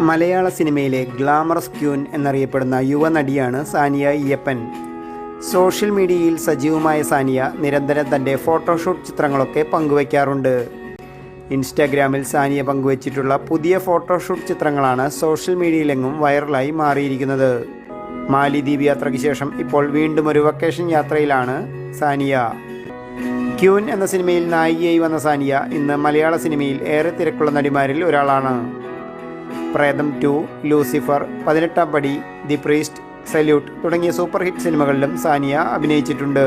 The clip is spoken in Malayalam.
മലയാള സിനിമയിലെ ഗ്ലാമറസ് ക്യൂൻ എന്നറിയപ്പെടുന്ന യുവനടിയാണ് സാനിയ ഇയ്യപ്പൻ സോഷ്യൽ മീഡിയയിൽ സജീവമായ സാനിയ നിരന്തരം തന്റെ ഫോട്ടോഷൂട്ട് ചിത്രങ്ങളൊക്കെ പങ്കുവയ്ക്കാറുണ്ട്. ഇൻസ്റ്റാഗ്രാമിൽ സാനിയ പങ്കുവച്ചിട്ടുള്ള പുതിയ ഫോട്ടോഷൂട്ട് ചിത്രങ്ങളാണ് സോഷ്യൽ മീഡിയയിലെങ്ങും വൈറലായി മാറിയിരിക്കുന്നത്. മാലിദ്വീപ് യാത്രയ്ക്ക് ശേഷം ഇപ്പോൾ വീണ്ടും ഒരു വെക്കേഷൻ യാത്രയിലാണ് സാനിയ. ക്യൂൻ എന്ന സിനിമയിൽ നായികയായി വന്ന സാനിയ ഇന്ന് മലയാള സിനിമയിൽ ഏറെ തിരക്കുള്ള നടിമാരിൽ ഒരാളാണ്. പ്രേതം to Lucifer Pathinettam Padi the priest salute തുടങ്ങിയ സൂപ്പർ ഹിറ്റ് സിനിമകളിലും സാനിയ അഭിനയിച്ചിട്ടുണ്ട്.